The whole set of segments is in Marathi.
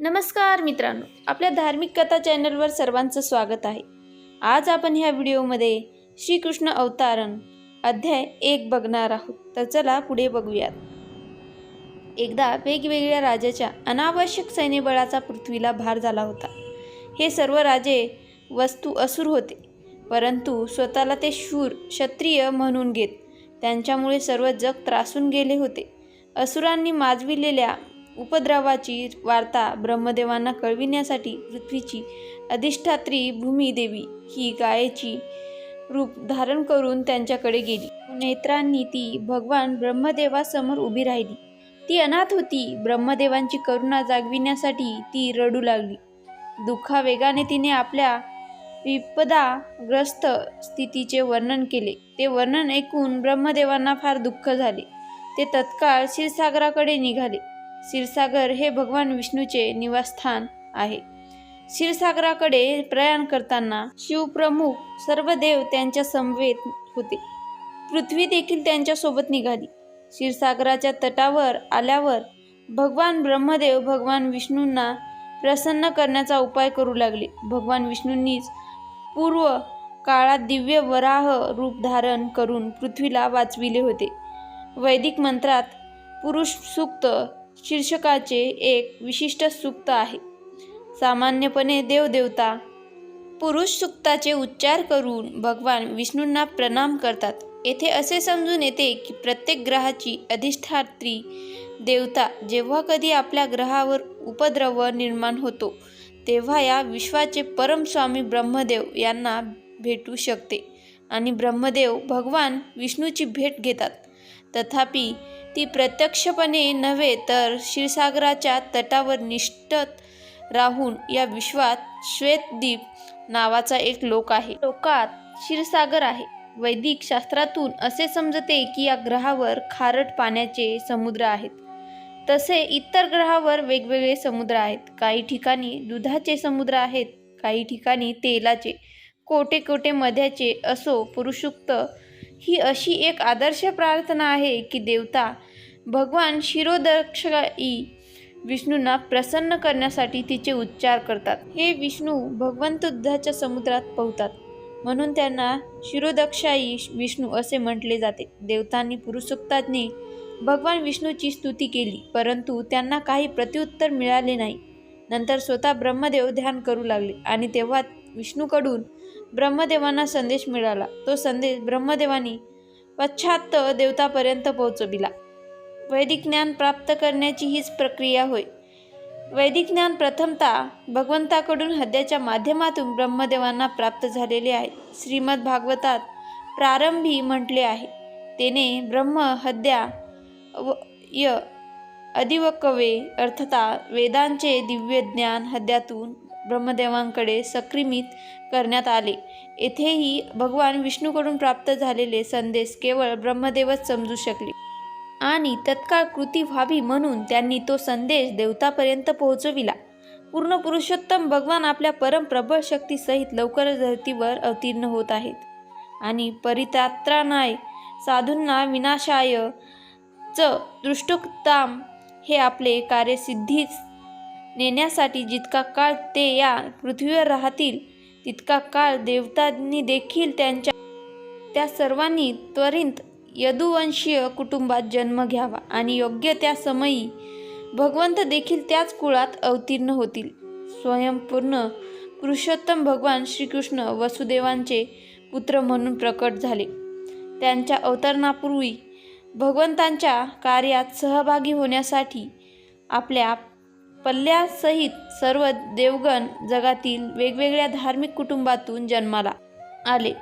नमस्कार मित्रांनो आपल्या धार्मिक कथा चॅनलवर सर्वांचं स्वागत आहे. आज आपण ह्या व्हिडिओमध्ये श्रीकृष्ण अवतारण अध्याय एक बघणार आहोत. तर चला पुढे बघूयात. एकदा वेगवेगळ्या राजाच्या अनावश्यक सैन्यबळाचा पृथ्वीला भार झाला होता. हे सर्व राजे वस्तू असुर होते परंतु स्वतःला ते शूर क्षत्रिय म्हणून घेत त्यांच्यामुळे सर्व जग त्रासून गेले होते. असुरांनी माजविलेल्या उपद्रवाची वार्ता ब्रह्मदेवांना कळविण्यासाठी पृथ्वीची अधिष्ठात्री भूमिदेवी ही गायेची रूप धारण करून त्यांच्याकडे गेली. नेत्रांनी ती भगवान ब्रह्मदेवासमोर उभी राहिली. ती अनाथ होती. ब्रह्मदेवांची करुणा जागविण्यासाठी ती रडू लागली. दुःखा वेगाने तिने आपल्या विपदाग्रस्त स्थितीचे वर्णन केले. ते वर्णन ऐकून ब्रह्मदेवांना फार दुःख झाले. ते तत्काळ क्षीरसागराकडे निघाले. क्षीरसागर हे भगवान विष्णूचे निवासस्थान आहे. क्षीरसागराकडे प्रयाण करताना शिवप्रमुख सर्व देव त्यांच्या समवेत होते. पृथ्वी देखील त्यांच्यासोबत निघाली. क्षीरसागराच्या तटावर आल्यावर भगवान ब्रह्मदेव भगवान विष्णूंना प्रसन्न करण्याचा उपाय करू लागले. भगवान विष्णूंनीच पूर्व काळात दिव्य वराह रूप धारण करून पृथ्वीला वाचविले होते. वैदिक मंत्रात पुरुष सूक्त शीर्षकाचे एक विशिष्ट सूक्त आहे. सामान्यपणे देवदेवता पुरुष सूक्ताचे उच्चार करून भगवान विष्णूंना प्रणाम करतात. येथे असे समजून येते की प्रत्येक ग्रहाची अधिष्ठात्री देवता जेव्हा कधी आपल्या ग्रहावर उपद्रव निर्माण होतो तेव्हा या विश्वाचे परमस्वामी ब्रह्मदेव यांना भेटू शकते आणि ब्रह्मदेव भगवान विष्णूची भेट घेतात. तथापि ती प्रत्यक्षपणे नव्हे तर क्षीरसागराच्या तटावर निष्ठत राहून या विश्वात श्वेतद्वीप नावाचा एक लोक आहे. लोकात क्षीरसागर आहे. वैदिक शास्त्रातून असे समजते की या ग्रहावर खारट पाण्याचे समुद्र आहेत. तसे इतर ग्रहावर वेगवेगळे समुद्र आहेत. काही ठिकाणी दुधाचे समुद्र आहेत. काही ठिकाणी तेलाचे कोटे कोटे मध्याचे असो पुरुषुक्त ही अशी एक आदर्श प्रार्थना आहे की देवता भगवान शिरोदक्षई विष्णूंना प्रसन्न करण्यासाठी तिचे उच्चार करतात. हे विष्णू भगवंत दुधाच्या समुद्रात पोहतात म्हणून त्यांना शिरोदक्षाई विष्णू असे म्हटले जाते. देवतांनी पुरुषोक्तांनी भगवान विष्णूची स्तुती केली परंतु त्यांना काही प्रत्युत्तर मिळाले नाही. नंतर स्वतः ब्रह्मदेव ध्यान करू लागले आणि तेव्हा विष्णूकडून ब्रह्मदेवांना संदेश मिळाला. तो संदेश ब्रह्मदेवानी पश्चात देवतापर्यंत पोहोचविला. वैदिक ज्ञान प्राप्त करण्याची हीच प्रक्रिया होय. वैदिक ज्ञान प्रथमतः भगवंताकडून हद्याच्या माध्यमातून ब्रह्मदेवांना प्राप्त झालेले आहे. श्रीमद भागवतात प्रारंभी म्हटले आहे. तेने ब्रह्म हद्या व य अधिवकवे अर्थता वेदांचे दिव्य ज्ञान हद्यातून ब्रह्मदेवांकडे सक्रिमित करण्यात आले. येथेही भगवान विष्णूकडून प्राप्त झालेले संदेश केवळ ब्रह्मदेवच समजू शकले. आणि तत्काळ कृती व्हावी म्हणून त्यांनी तो संदेश देवतापर्यंत पोहोचविला. पूर्ण पुरुषोत्तम भगवान आपल्या परम प्रबळ शक्तीसहित लवकरच धर्तीवर अवतीर्ण होत आहेत. आणि परित्रात्रानाय साधूंना विनाशाय च दृष्टोक्ताम हे आपले कार्यसिद्धीच नेण्यासाठी जितका काळ ते या पृथ्वीवर राहतील तितका काळ देवतांनी देखील त्यांच्या त्या सर्वांनी त्वरित यदुवंशीय कुटुंबात जन्म घ्यावा आणि योग्य त्या समयी भगवंत देखील त्याच कुळात अवतीर्ण होतील. स्वयंपूर्ण पुरुषोत्तम भगवान श्रीकृष्ण वसुदेवांचे पुत्र म्हणून प्रकट झाले. त्यांच्या अवतरणापूर्वी भगवंतांच्या कार्यात सहभागी होण्यासाठी आपल्या पल्ल्यासहित सर्व देवगण जगातील वेगवेगळ्या धार्मिक कुटुंबातून जन्माला आले.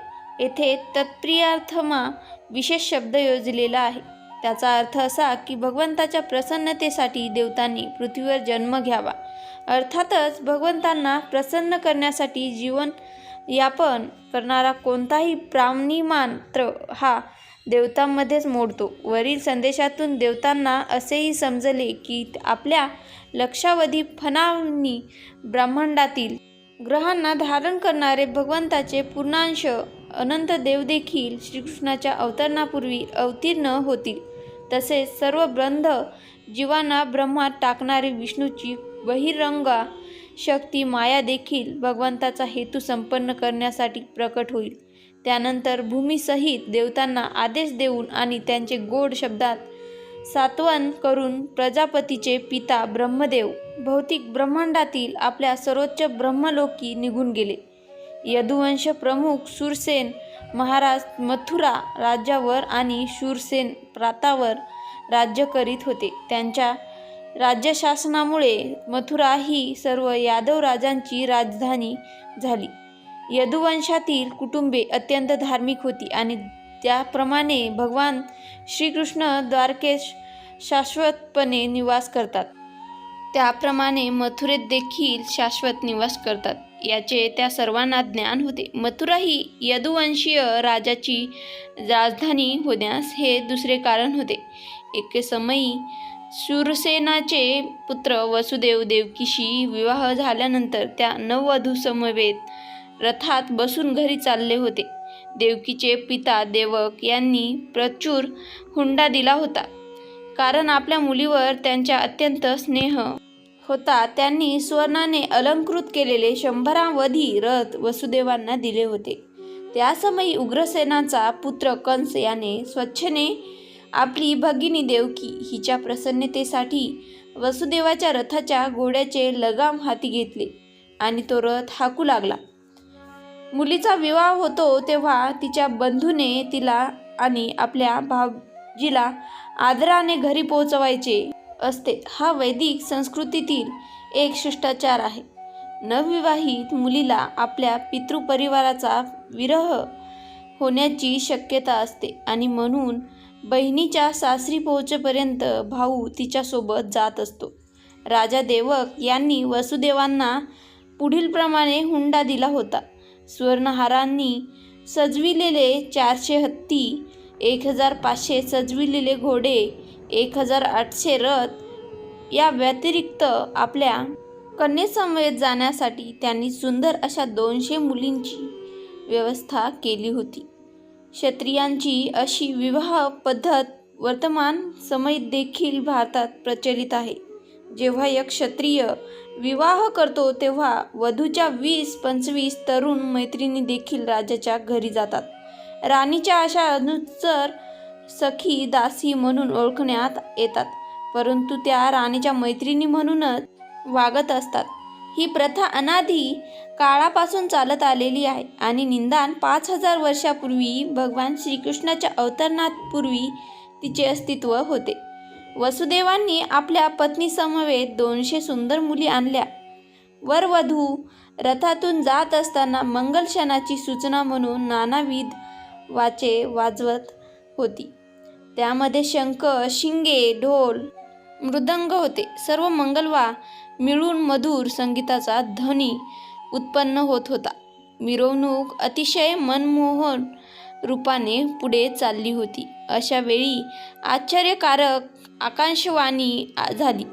येथे तत्प्रियार्थमा विशेष शब्द योजलेला आहे. त्याचा अर्थ असा की भगवंताच्या प्रसन्नतेसाठी देवतांनी पृथ्वीवर जन्म घ्यावा. अर्थातच भगवंतांना प्रसन्न करण्यासाठी जीवन यापन करणारा कोणताही प्राणीमात्र हा देवतांमध्येच मोडतो. वरील संदेशातून देवतांना असेही समजले की आपल्या लक्षावधी फनांनी ब्रह्मांडातील ग्रहांना धारण करणारे भगवंताचे पूर्णांश अनंत देव देखील श्रीकृष्णाच्या अवतरणापूर्वी अवतीर्ण होतील. तसेच सर्व ब्रंध जीवांना ब्रह्मात टाकणारी विष्णूची बहिरंगा शक्ती माया देखील भगवंताचा हेतू संपन्न करण्यासाठी प्रकट होईल. त्यानंतर भूमीसहित देवतांना आदेश देऊन आणि त्यांचे गोड शब्दात सात्वन करून प्रजापतीचे पिता ब्रह्मदेव भौतिक ब्रह्मांडातील आपल्या सर्वोच्च ब्रह्मलोकी निघून गेले. यदुवंश प्रमुख सुरसेन महाराज मथुरा राज्यावर आणि शूरसेन प्रातावर राज्य करीत होते. त्यांच्या राज्यशासनामुळे मथुरा ही सर्व यादव राजांची राजधानी झाली. यदुवंशातील कुटुंबे अत्यंत धार्मिक होती आणि त्याप्रमाणे भगवान श्रीकृष्ण द्वारकेश शाश्वतपणे निवास करतात. त्याप्रमाणे मथुरेत देखील शाश्वत निवास करतात. याचे त्या सर्वांना ज्ञान होते. मथुरा ही यदुवंशीय राजाची राजधानी होण्यास हे दुसरे कारण होते. एके समयी सुरसेनाचे पुत्र वसुदेव देवकीशी विवाह झाल्यानंतर त्या नववधू समवेत रथात बसून घरी चालले होते. देवकीचे पिता देवक यांनी प्रचूर हुंडा दिला होता. कारण आपल्या मुलीवर त्यांच्या अत्यंत स्नेह होता. त्यांनी स्वर्णाने अलंकृत केलेले शंभरावधी रथ वसुदेवांना दिले होते. त्यासमयी उग्रसेनाचा पुत्र कंस याने स्वच्छने आपली भगिनी देवकी हिच्या प्रसन्नतेसाठी वसुदेवाच्या रथाच्या घोड्याचे लगाम हाती घेतले आणि तो रथ हाकू लागला. मुलीचा विवाह होतो तेव्हा तिच्या बंधूने तिला आणि आपल्या भावजीला आदराने घरी पोहोचवायचे असते. हा वैदिक संस्कृतीतील एक शिष्टाचार आहे. नवविवाहित मुलीला आपल्या पितृपरिवाराचा विरह होण्याची शक्यता असते आणि म्हणून बहिणीच्या सासरी पोहोचेपर्यंत भाऊ तिच्यासोबत जात असतो. राजा देवक यांनी वसुदेवांना पुढीलप्रमाणे हुंडा दिला होता. सुवर्णहारांनी सजविलेले चारशे हत्ती एक हजार पाचशे सजविलेले घोडे एक हजार आठशे रथ या व्यतिरिक्त आपल्या कन्येसमवेत जाण्यासाठी त्यांनी सुंदर अशा दोनशे मुलींची व्यवस्था केली होती. क्षत्रियांची अशी विवाह पद्धत वर्तमान समयीत देखील भारतात प्रचलित आहे. जेव्हा एक क्षत्रिय विवाह करतो तेव्हा वधूच्या वीस पंचवीस तरुण मैत्रिणी देखील राजाच्या घरी जातात. राणीच्या अशा अनुसर सखी दासी म्हणून ओळखण्यात येतात परंतु त्या राणीच्या मैत्रिणी म्हणूनच वागत असतात. ही प्रथा अनाधी काळापासून चालत आलेली आहे आणि निंदान पाच हजार वर्षापूर्वी भगवान श्रीकृष्णाच्या अवतरणापूर्वी तिचे अस्तित्व होते. वसुदेवांनी आपल्या पत्नीसमवेत दोनशे सुंदर मुली आणल्या. वरवधू रथातून जात असताना मंगलक्षणाची सूचना म्हणून नानाविध वाचे वाजवत होती. त्यामध्ये शंख शिंगे ढोल मृदंग होते. सर्व मंगलवा मिळून मधुर संगीताचा ध्वनी उत्पन्न होत होता. मिरवणूक अतिशय मनमोहन रूपाने पुढे चालली होती. अशा वेळी आश्चर्यकारक आकांक्षवाणी झाली.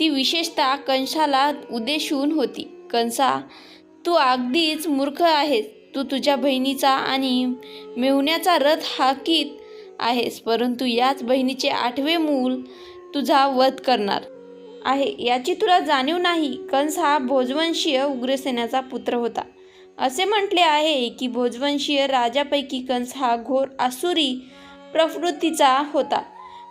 ती विशेषतः कंसाला उद्देशून होती. कंसा तू अगदीच मूर्ख आहेस. तू तुझ्या बहिणीचा आणि मेवण्याचा रथ हाकीत आहेस परंतु याच बहिणीचे आठवे मूल तुझा वध करणार आहे. याची तुला जाणीव नाही. कंस हा भोजवंशीय उग्रसेनाचा पुत्र होता. असे म्हटले आहे की भोजवंशीय राजापैकी कंस हा घोर आसुरी प्रवृत्तीचा होता.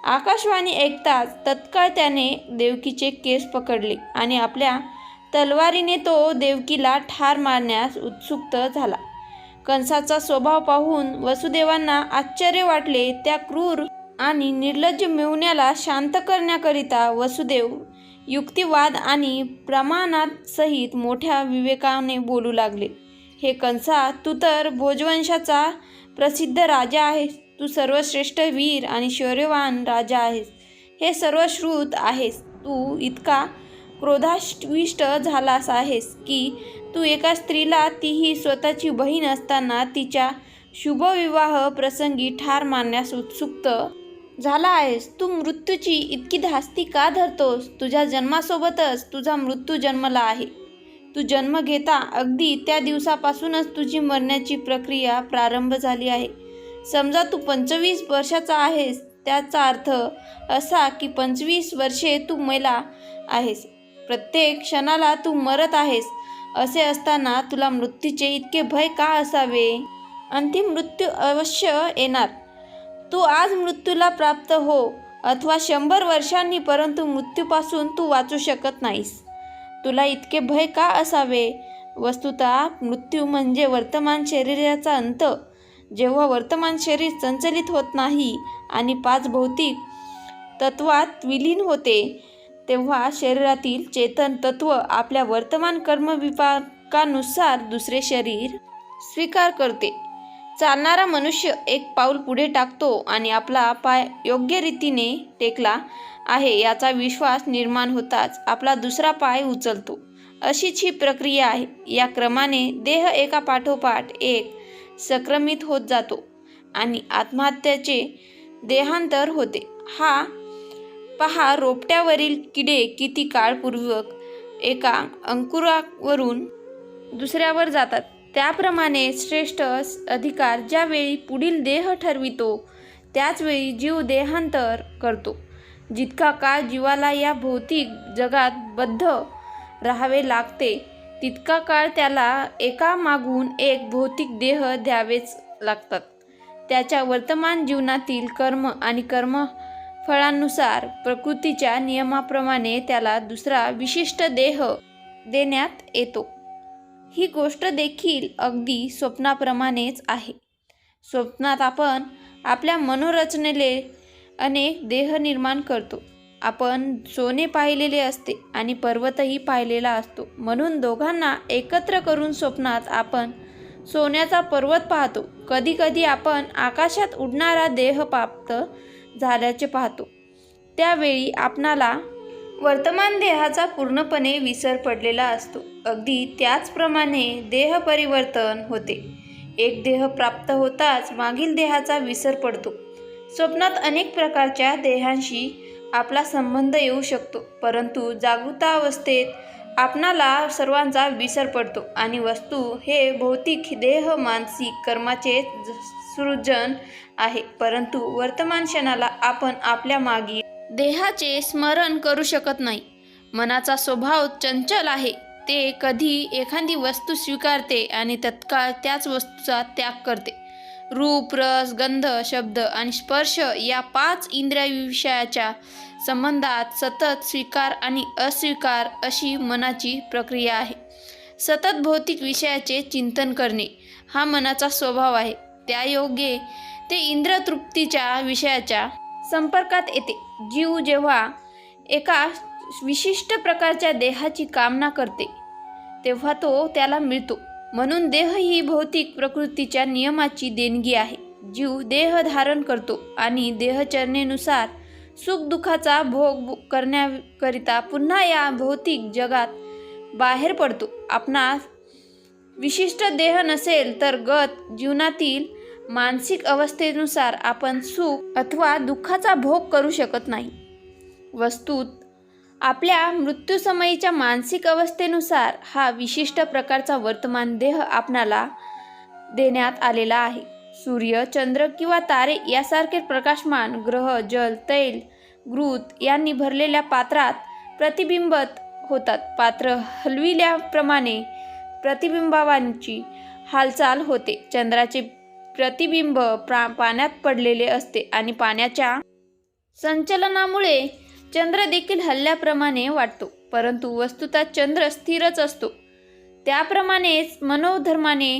आकाशवाणी ऐकताच तत्काळ त्याने देवकीचे केस पकडले आणि आपल्या तलवारीने तो देवकीला ठार मारण्यास उत्सुक झाला. कंसाचा स्वभाव पाहून वसुदेवांना आश्चर्य वाटले. त्या क्रूर आणि निर्लज्ज मिळवण्याला शांत करण्याकरिता वसुदेव युक्तिवाद आणि प्रमाणात सहित मोठ्या विवेकाने बोलू लागले. हे कंसा तू तर भोजवंशाचा प्रसिद्ध राजा आहेस. तू सर्वश्रेष्ठ वीर आणि शौर्यवान राजा आहेस. हे सर्व श्रुत आहेस. तू इतका क्रोधाविष्ट झालास आहेस की तू एका स्त्रीला तीही स्वतःची बहीण असताना तिच्या शुभविवाह प्रसंगी ठार मारण्यास उत्सुक झाला आहेस. तू मृत्यूची इतकी धास्ती का धरतोस? तुझ्या जन्मासोबतच तुझा मृत्यू जन्मला आहे. तू जन्म घेता अगदी त्या दिवसापासूनच तुझी मरण्याची प्रक्रिया प्रारंभ झाली आहे. समजा तू पंचवीस वर्षाचा आहेस त्याचा अर्थ असा की पंचवीस वर्षे तू मेला आहेस. प्रत्येक क्षणाला तू मरत आहेस असे असताना तुला मृत्यूचे इतके भय का असावे? अंतिम मृत्यू अवश्य येणार. तू आज मृत्यूला प्राप्त हो अथवा शंभर वर्षांनी परंतु मृत्यूपासून तू वाचू शकत नाहीस. तुला इतके भय का असावे? वस्तुतः मृत्यू म्हणजे वर्तमान शरीराचा अंत जेव्हा वर्तमान शरीर संचलित होत नाही आणि पाच भौतिक तत्वात विलीन होते तेव्हा शरीरातील चेतन तत्व आपल्या वर्तमान कर्मविपाकानुसार दुसरे शरीर स्वीकार करते. चालणारा मनुष्य एक पाऊल पुढे टाकतो आणि आपला पाय योग्य रीतीने टेकला आहे याचा विश्वास निर्माण होताच आपला दुसरा पाय उचलतो. अशीच ही प्रक्रिया आहे. या क्रमाने देह एका पाठोपाठ एक संक्रमित होत जातो आणि आत्महत्याचे देहांतर होते. हा पहा रोपट्यावरील किडे किती काळपूर्वक एका अंकुरावरून दुसऱ्यावर जातात. त्याप्रमाणे श्रेष्ठ अधिकार ज्यावेळी पुढील देह ठरवितो त्याचवेळी जीव देहांतर करतो. जितका काळ जीवाला या भौतिक जगात बद्ध राहावे लागते तितका काळ त्याला एका मागून एक भौतिक देह द्यावेच लागतात. त्याच्या वर्तमान जीवनातील कर्म आणि कर्म फळांनुसार प्रकृतीच्या नियमाप्रमाणे त्याला दुसरा विशिष्ट देह देण्यात येतो. ही गोष्ट देखील अगदी स्वप्नाप्रमाणेच आहे. स्वप्नात आपण आपल्या मनोरचनेले अनेक देह निर्माण करतो. आपण सोने पाहिलेले असते आणि पर्वतही पाहिलेला असतो. म्हणून दोघांना एकत्र करून स्वप्नात आपण सोन्याचा पर्वत पाहतो. कधीकधी आपण आकाशात उडणारा देह प्राप्त झाल्याचे पाहतो. त्यावेळी आपणाला वर्तमान देहाचा पूर्णपणे विसर पडलेला असतो. अगदी त्याचप्रमाणे देह परिवर्तन होते. एक देह प्राप्त होताच मागील देहाचा विसर पडतो. स्वप्नात अनेक प्रकारच्या देहांशी आपला संबंध येऊ शकतो. परंतु जागृतावस्थेत आपणाला सर्वांचा विसर पडतो. आणि वस्तू हे भौतिक देह मानसिक कर्माचे सृजन आहे. परंतु वर्तमान क्षणाला आपण आपल्या मागे देहाचे स्मरण करू शकत नाही. मनाचा स्वभाव चंचल आहे. ते कधी एखादी वस्तू स्वीकारते आणि तत्काळ त्याच वस्तूचा त्याग करते. रूप रस गंध शब्द आणि स्पर्श या पाच इंद्रियविषयाच्या संबंधात सतत स्वीकार आणि अस्वीकार अशी मनाची प्रक्रिया आहे. सतत भौतिक विषयाचे चिंतन करणे हा मनाचा स्वभाव आहे. त्यायोगे ते इंद्रतृप्तीच्या विषयाच्या संपर्कात येते. जीव जेव्हा एका विशिष्ट प्रकारच्या देहाची कामना करते तेव्हा तो त्याला मिळतो. म्हणून देह ही भौतिक प्रकृतीच्या नियमाची देणगी आहे. जीव देह धारण करतो आणि देहचरणेनुसार सुखदुःखाचा भोग करण्याकरिता पुन्हा या भौतिक जगात बाहेर पडतो. आपणास विशिष्ट देह नसेल तर गत जीवनातील मानसिक अवस्थेनुसार आपण सुख अथवा दुःखाचा भोग करू शकत नाही. वस्तूत आपल्या मृत्यूसमयीच्या मानसिक अवस्थेनुसार हा विशिष्ट प्रकारचा वर्तमान देह आपणाला देण्यात आलेला आहे. सूर्य चंद्र किंवा तारे यासारखे प्रकाशमान ग्रह जल तैल घृत यांनी भरलेल्या पात्रात प्रतिबिंबत होतात. पात्र हलविल्याप्रमाणे प्रतिबिंबावांची हालचाल होते. चंद्राचे प्रतिबिंब प्रा पाण्यात पडलेले असते आणि पाण्याच्या संचलनामुळे चंद्र देखील हल्ल्याप्रमाणे वाटतो परंतु वस्तुतः चंद्र स्थिरच असतो. त्याप्रमाणेच मनोधर्माने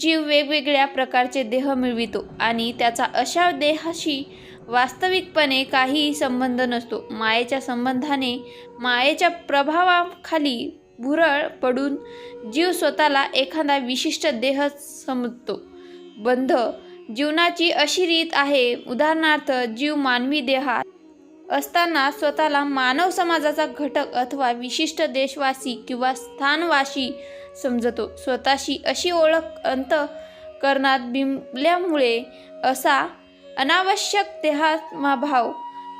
जीव वेगवेगळ्या प्रकारचे देह मिळवितो आणि त्याचा अशा देहाशी वास्तविकपणे काहीही संबंध नसतो. मायेच्या संबंधाने मायेच्या प्रभावाखाली भुरळ पडून जीव स्वतःला एखादा विशिष्ट देह समजतो. बंध जीवनाची अशी रीत आहे उदाहरणार्थ जीव मानवी देहात असताना स्वतःला मानव समाजाचा घटक अथवा विशिष्ट देशवासी किंवा स्थानवासी समजतो. स्वतःशी अशी ओळख अंतकरणात बिंबल्यामुळे असा अनावश्यक देहात्माभाव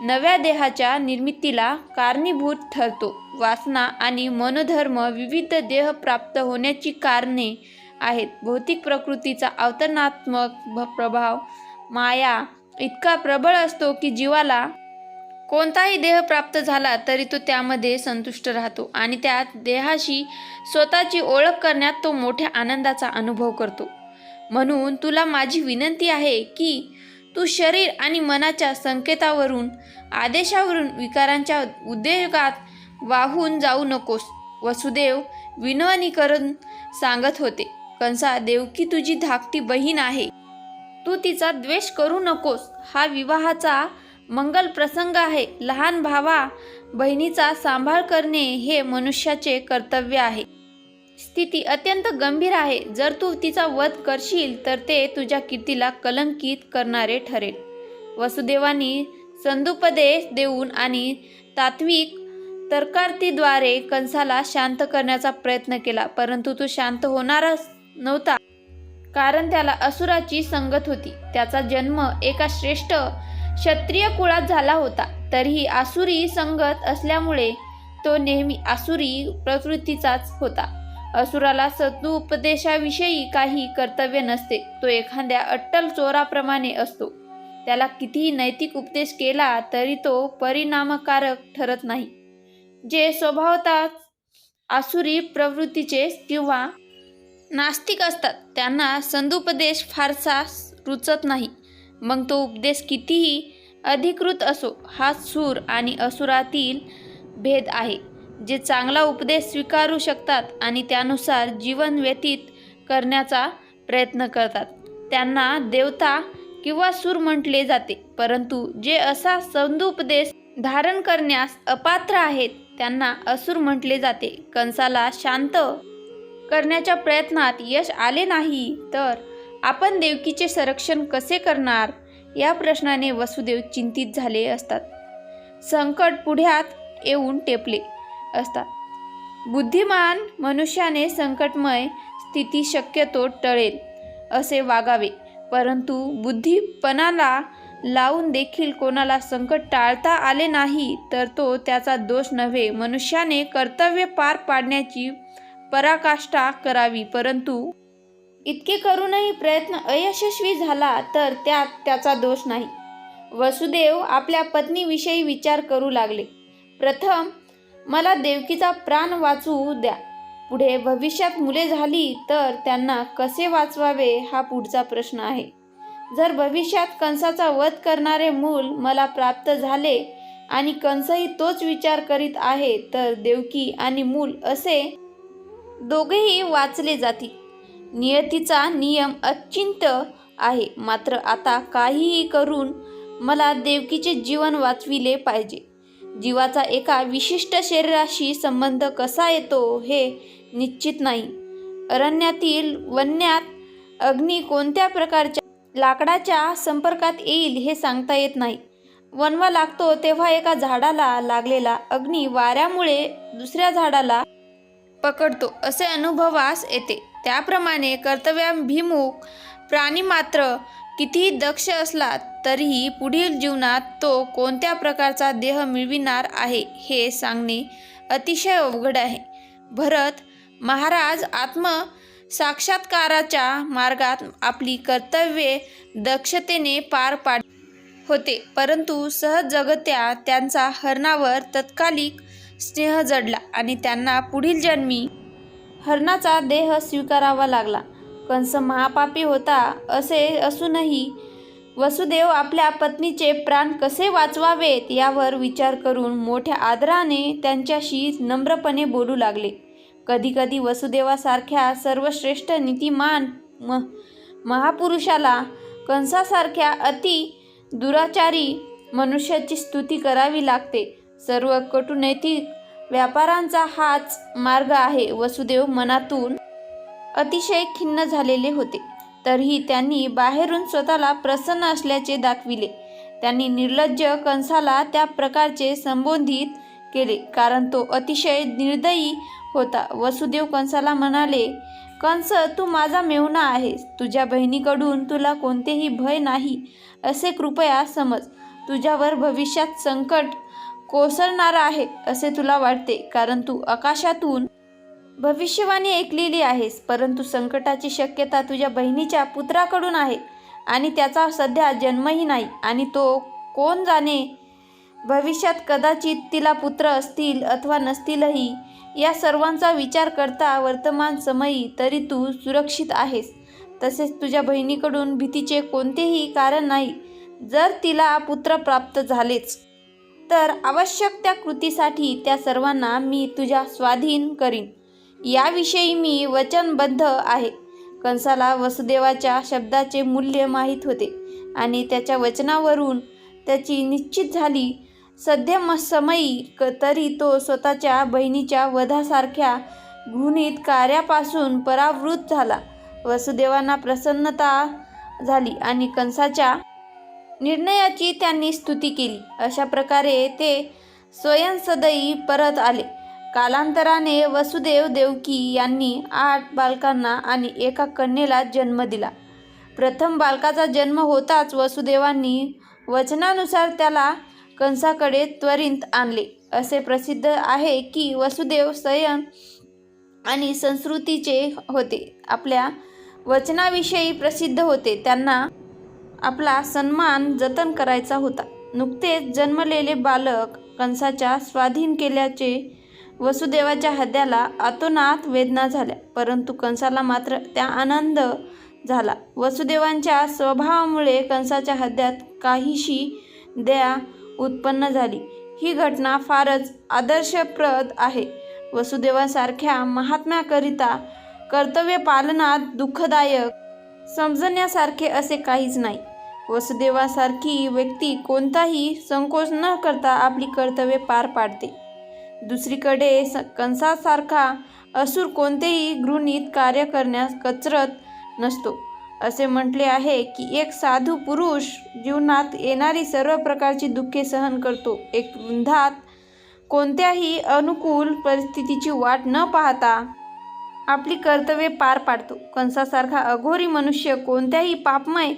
नव्या देहाच्या निर्मितीला कारणीभूत ठरतो. वासना आणि मनोधर्म विविध देह प्राप्त होण्याची कारणे आहेत. भौतिक प्रकृतीचा अवतरणात्मक भ- प्रभाव माया इतका प्रबळ असतो की जीवाला कोणताही देह प्राप्त झाला तरी तो त्यामध्ये संतुष्ट राहतो आणि त्या देहाशी स्वतःची ओळख करण्यात तो मोठ्या आनंदाचा अनुभव करतो. म्हणून तुला माझी विनंती आहे की तू शरीर आणि मनाच्या संकेतावरून आदेशावरून विकारांच्या उद्योगात वाहून जाऊ नकोस. वसुदेव विनवनीकरण सांगत होते कंसा देवकी तुझी धाकटी बहीण आहे. तू तिचा द्वेष करू नकोस. हा विवाहाचा मंगल प्रसंग आहे. लहान भावा बहिणीचा सांभाळ करणे हे मनुष्याचे कर्तव्य आहे. स्थिती अत्यंत गंभीर आहे. जर तू तिचा वध करशील तर ते तुझ्या कीर्तीला कलंकित करणारे ठरेल. वसुदेवानी संदुपदेश देऊन आणि तात्विक तरकार्तीद्वारे कंसाला शांत करण्याचा प्रयत्न केला परंतु तो शांत होणारच नव्हता. कारण त्याला असुराची संगत होती. त्याचा जन्म एका श्रेष्ठ क्षत्रिय कुळात झाला होता. तरीही आसुरी संगत असल्यामुळे तो नेहमी आसुरी प्रवृत्तीचाच होता. असुराला सदुपदेशाविषयी काही कर्तव्य नसते. तो एखाद्या अट्टल चोराप्रमाणे असतो. त्याला कितीही नैतिक उपदेश केला तरी तो परिणामकारक ठरत नाही. जे स्वभावतः आसुरी प्रवृत्तीचे किंवा नास्तिक असतात त्यांना संदुपदेश फारसा रुचत नाही. मग तो उपदेश कितीही अधिकृत असो हा सूर आणि असुरातील भेद आहे जे चांगला उपदेश स्वीकारू शकतात आणि त्यानुसार जीवन व्यतीत करण्याचा प्रयत्न करतात. त्यांना देवता किंवा सूर म्हटले जाते परंतु जे असा संदुपदेश धारण करण्यास अपात्र आहेत त्यांना असुर म्हटले जाते. कंसाला शांत करण्याच्या प्रयत्नात यश आले नाही तर आपण देवकीचे संरक्षण कसे करणार? या प्रश्नाने वसुदेव चिंतित झाले असतात. संकट पुढ्यात येऊन टेपले असतात. बुद्धिमान मनुष्याने संकटमय स्थिती शक्यतो टळेल असे वागावे. परंतु बुद्धिपणाला लावून देखील कोणाला संकट टाळता आले नाही तर तो त्याचा दोष नव्हे. मनुष्याने कर्तव्य पार पाडण्याची पराकाष्ठा करावी परंतु इतके करूनही प्रयत्न अयशस्वी झाला तर त्यात त्याचा दोष नाही. वसुदेव आपल्या पत्नीविषयी विचार करू लागले. प्रथम मला देवकीचा प्राण वाचवू द्या. पुढे भविष्यात मुले झाली तर त्यांना कसे वाचवावे हा पुढचा प्रश्न आहे. जर भविष्यात कंसाचा वध करणारे मूल मला प्राप्त झाले आणि कंसही तोच विचार करीत आहे तर देवकी आणि मूल असे दोघेही वाचले जातील. नियतीचा नियम अचिंत आहे. मात्र आता काहीही करून मला देवकीचे जीवन वाचविले पाहिजे. जीवाचा एका विशिष्ट शरीराशी संबंध कसा येतो हे निश्चित नाही. अरण्यातील वन्यात अग्नी कोणत्या प्रकारच्या लाकडाच्या संपर्कात येईल हे सांगता येत नाही. वनवा लागतो तेव्हा एका झाडाला लागलेला अग्नी वाऱ्यामुळे दुसऱ्या झाडाला पकडतो असे अनुभवास येते. त्याप्रमाणे कर्तव्याभिमुख प्राणी मात्र कितीही दक्ष असला तरीही पुढील जीवनात तो कोणत्या प्रकारचा देह मिळविणार आहे हे सांगणे अतिशय अवघड आहे. भरत महाराज आत्म साक्षात्काराच्या मार्गात आपली कर्तव्ये दक्षतेने पार पाड होते परंतु सहजगत्या त्यांचा हरणावर तत्कालिक स्नेह जडला आणि त्यांना पुढील जन्मी हरणाचा देह स्वीकारावा लागला. कंस महापापी होता असे असूनही वसुदेव आपल्या पत्नीचे प्राण कसे वाचवावेत यावर विचार करून मोठ्या आदराने त्यांच्याशी नम्रपणे बोलू लागले. कधीकधी वसुदेवासारख्या सर्वश्रेष्ठ नीतिमान म महापुरुषाला कंसासारख्या अति दुराचारी मनुष्याची स्तुती करावी लागते. सर्व कटुनैतिक व्यापारांचा हाच मार्ग आहे. वसुदेव मनातून अतिशय खिन्न झालेले होते. तरीही त्यांनी बाहेरून स्वतःला प्रसन्न असल्याचे दाखविले. त्यांनी निर्लज्ज कंसाला त्या प्रकारचे संबोधित केले कारण तो अतिशय निर्दयी होता. वसुदेव कंसाला म्हणाले कंस तू माझा मेहुणा आहेस. तुझ्या बहिणीकडून तुला कोणतेही भय नाही असे कृपया समज. तुझ्यावर भविष्यात संकट कोसळणार आहे असे तुला वाटते कारण तू आकाशातून भविष्यवाणी ऐकलेली आहेस परंतु संकटाची शक्यता तुझ्या बहिणीच्या पुत्राकडून आहे आणि त्याचा सध्या जन्मही नाही आणि तो कोण जाणे? भविष्यात कदाचित तिला पुत्र असतील अथवा नसतीलही या सर्वांचा विचार करता वर्तमान समयी तरी तू सुरक्षित आहेस. तसेच तुझ्या बहिणीकडून भीतीचे कोणतेही कारण नाही जर तिला पुत्र प्राप्त झालेच. तर आवश्यक त्या कृतीसाठी त्या सर्वांना मी तुझ्या स्वाधीन करीन. याविषयी मी वचनबद्ध आहे. कंसाला वसुदेवाच्या शब्दाचे मूल्य माहीत होते आणि त्याच्या वचनावरून त्याची निश्चित झाली. सध्या म समयी क तरी तो स्वतःच्या बहिणीच्या वधासारख्या घृणित कार्यापासून परावृत झाला. वसुदेवांना प्रसन्नता झाली आणि कंसाच्या निर्णयाची त्यांनी स्तुती केली. अशा प्रकारे ते स्वयंसदयी परत आले. कालांतराने वसुदेव देवकी यांनी आठ बालकांना आणि एका कन्येला जन्म दिला. प्रथम बालकाचा जन्म होताच वसुदेवांनी वचनानुसार त्याला कंसाकडे त्वरित आणले. असे प्रसिद्ध आहे की वसुदेव स्वयं आणि संस्कृतीचे होते. आपल्या वचनाविषयी प्रसिद्ध होते. त्यांना आपला सन्मान जतन करायचा होता. नुकतेच जन्मलेले बालक कंसाच्या स्वाधीन केल्याचे वसुदेवाच्या हद्याला अतोनात वेदना झाल्या. परंतु कंसाला मात्र त्या आनंद झाला. वसुदेवांच्या स्वभावामुळे कंसाच्या हद्यात काहीशी दया उत्पन्न झाली. ही घटना फारच आदर्शप्रद आहे. वसुदेवासारख्या महात्म्याकरिता कर्तव्य पालनात दुःखदायक समजण्यासारखे असे काहीच नाही. वसुदेवासारखी व्यक्ती कोणताही संकोच न करता आपली कर्तव्ये पार पाडते. दुसरीकडे स कंसासारखा असुर कोणतेही गृहित कार्य करण्यास कचरत नसतो. असे म्हटले आहे की एक साधू पुरुष जीवनात येणारी सर्व प्रकारची दुःखे सहन करतो. एक वृंदात कोणत्याही अनुकूल परिस्थितीची वाट न पाहता आपली कर्तव्ये पार पाडतो. कंसासारखा अघोरी मनुष्य कोणत्याही पापमय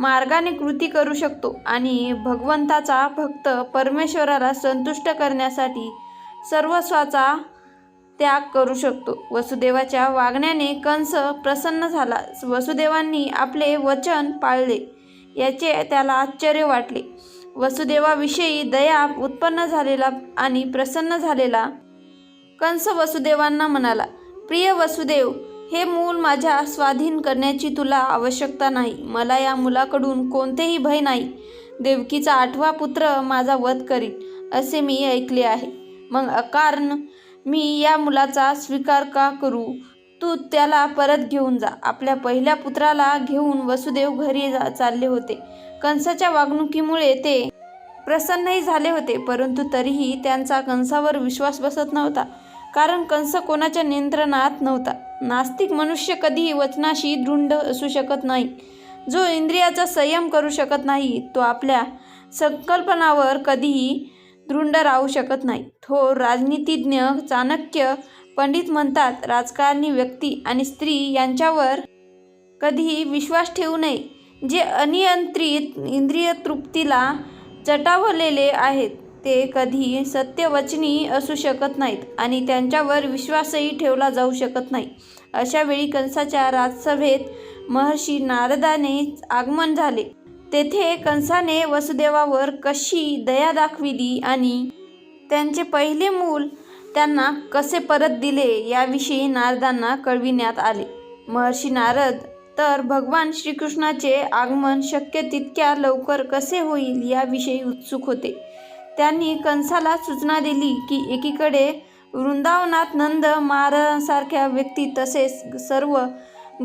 मार्गाने कृती करू शकतो आणि भगवंताचा भक्त परमेश्वराला संतुष्ट करण्यासाठी सर्वस्वाचा त्याग करू शकतो. वसुदेवाच्या वागण्याने कंस प्रसन्न झाला. वसुदेवांनी आपले वचन पाळले याचे त्याला आश्चर्य वाटले. वसुदेवाविषयी दया उत्पन्न झालेला आणि प्रसन्न झालेला कंस वसुदेवांना म्हणाला प्रिय वसुदेव हे मूल माझ्या स्वाधीन करण्याची तुला आवश्यकता नाही. मला या मुलाकडून कोणतेही भय नाही. देवकीचा आठवा पुत्र माझा वध करील असे मी ऐकले आहे. मग अकारण मी या मुलाचा स्वीकार का करू? तू त्याला परत घेऊन जा. आपल्या पहिल्या पुत्राला घेऊन वसुदेव घरी जा चालले होते. कंसाच्या वागणुकीमुळे ते प्रसन्नही झाले होते परंतु तरीही त्यांचा कंसावर विश्वास बसत नव्हता. कारण कंस कोणाच्या नियंत्रणात नव्हता. नास्तिक मनुष्य कधीही वचनाशी दृढ असू शकत नाही. जो इंद्रियाचा संयम करू शकत नाही तो आपल्या संकल्पनावर कधीही दृढ राहू शकत नाही. थोर राजनीतिज्ञ चाणक्य पंडित म्हणतात राजकारणी व्यक्ती आणि स्त्री यांच्यावर कधीही विश्वास ठेवू नये जे अनियंत्रित इंद्रिय तृप्तीला चटावलेले आहेत. ते कधी सत्यवचनी असू शकत नाहीत आणि त्यांच्यावर विश्वासही ठेवला जाऊ शकत नाही. अशावेळी कंसाच्या राजसभेत महर्षी नारदाने आगमन झाले. तेथे कंसाने वसुदेवावर कशी दया दाखविली आणि त्यांचे पहिले मूल त्यांना कसे परत दिले याविषयी नारदांना कळविण्यात आले. महर्षी नारद तर भगवान श्रीकृष्णाचे आगमन शक्य तितक्या लवकर कसे होईल याविषयी उत्सुक होते. त्यांनी कंसाला सूचना दिली की एकीकडे वृंदावनात नंद महाराजांसारख्या व्यक्ती तसेच सर्व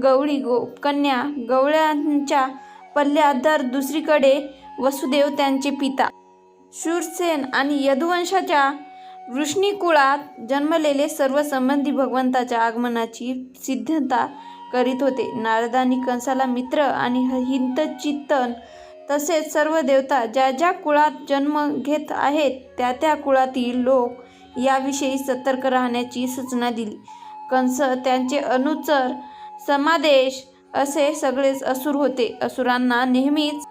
गवळी गो कन्या गवळ्यांच्या पल्ल्यात तर दुसरीकडे वसुदेव त्यांचे पिता. शूरसेन आणि यदुवंशाच्या वृष्णीकुळात जन्मलेले सर्व संबंधी भगवंताच्या आगमनाची सिद्धता करीत होते. नारदांनी कंसाला मित्र आणि हितचिंतन तसेच सर्व देवता ज्या ज्या कुळात जन्म घेत आहेत त्या त्या कुळातील लोक याविषयी सतर्क राहण्याची सूचना दिली. कंस त्यांचे अनुचर समादेश असे सगळेच असुर होते. असुरांना नेहमीच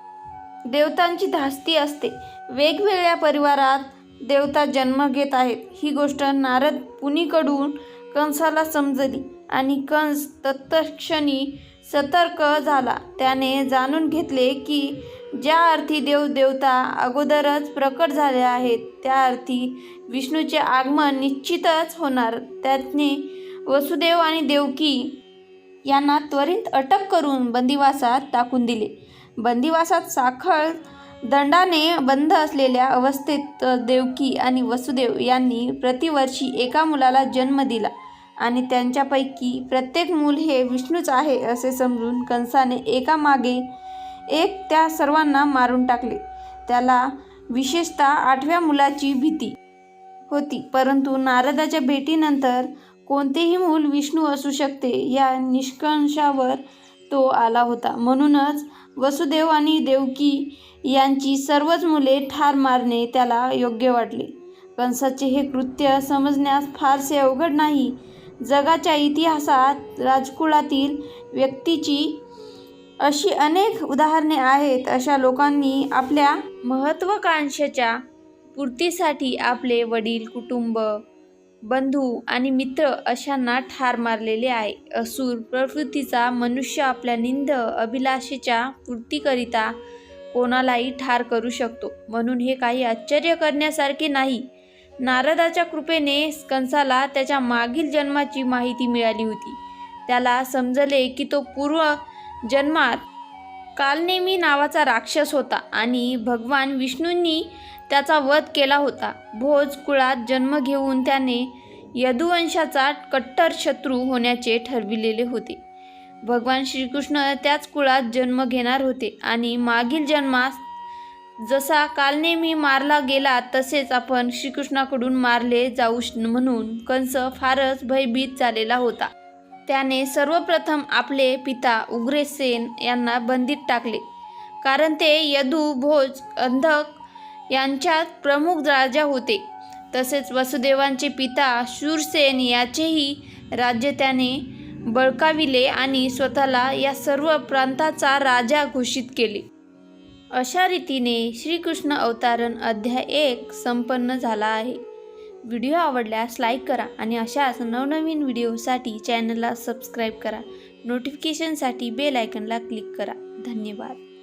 देवतांची धास्ती असते. वेगवेगळ्या परिवारात देवता जन्म घेत आहेत. ही गोष्ट नारद पुनीकडून कंसाला समजली आणि कंस तत्क्षणी सतर्क झाला. त्याने जाणून घेतले की ज्या अर्थी देवदेवता अगोदरच प्रकट झाले आहेत त्या अर्थी विष्णूचे आगमन निश्चितच होणार. त्याने वसुदेव आणि देवकी यांना त्वरित अटक करून बंदिवासात टाकून दिले. बंदिवासात साखळ दंडाने बंद असलेल्या अवस्थेत देवकी आणि वसुदेव यांनी प्रतिवर्षी एका मुलाला जन्म दिला आणि त्यांच्यापैकी प्रत्येक मूल हे विष्णूच आहे असे समजून कंसाने एकामागे एक त्या सर्वांना मारून टाकले. त्याला विशेषतः आठव्या मुलाची भीती होती. परंतु नारदाच्या भेटीनंतर कोणतेही मूल विष्णू असू शकते या निष्कर्षावर तो आला होता. म्हणूनच वसुदेव आणि देवकी यांची सर्वच मुले ठार मारणे त्याला योग्य वाटले. कंसाचे हे कृत्य समजण्यास फारसे अवघड नाही. जगाच्या इतिहासात राजकुळातील व्यक्तीची अशी अनेक उदाहरणे आहेत अशा लोकांनी आपल्या महत्त्वाकांक्षेच्या पूर्तीसाठी आपले वडील कुटुंब बंधू आणि मित्र अशांना ठार मारलेले आहे. असुर प्रवृत्तीचा मनुष्य आपल्या निंद अभिलाषेच्या पूर्तीकरिता कोणालाही ठार करू शकतो. म्हणून हे काही आश्चर्य करण्यासारखे नाही. नारदाच्या कृपेने कंसाला त्याच्या मागील जन्माची माहिती मिळाली होती. त्याला समजले की तो पूर्व जन्मात कालनेमी नावाचा राक्षस होता आणि भगवान विष्णूंनी त्याचा वध केला होता. भोज कुळात जन्म घेऊन त्याने यदुवंशाचा कट्टर शत्रू होण्याचे ठरविलेले होते. भगवान श्रीकृष्ण त्याच कुळात जन्म घेणार होते आणि मागील जन्मास जसा कालनेमी मारला गेला तसेच आपण श्रीकृष्णाकडून मारले जाऊ श- म्हणून कंस फारच भयभीत झालेला होता. त्याने सर्वप्रथम आपले पिता उग्रसेन यांना बंदीत टाकले. कारण ते यदू भोज अंधक यांच्यात प्रमुख राजा होते. तसेच वसुदेवांचे पिता शूरसेन याचेही राज्य त्याने बळकाविले आणि स्वतःला या सर्व प्रांताचा राजा घोषित केले. अशा रीतीने श्रीकृष्ण अवतारण अध्याय एक संपन्न झाला आहे. व्हिडिओ आवडल्यास लाईक करा आणि अशाच नवनवीन व्हिडिओसाठी चॅनलला सबस्क्राईब करा. नोटिफिकेशनसाठी बेल आयकनला क्लिक करा. धन्यवाद.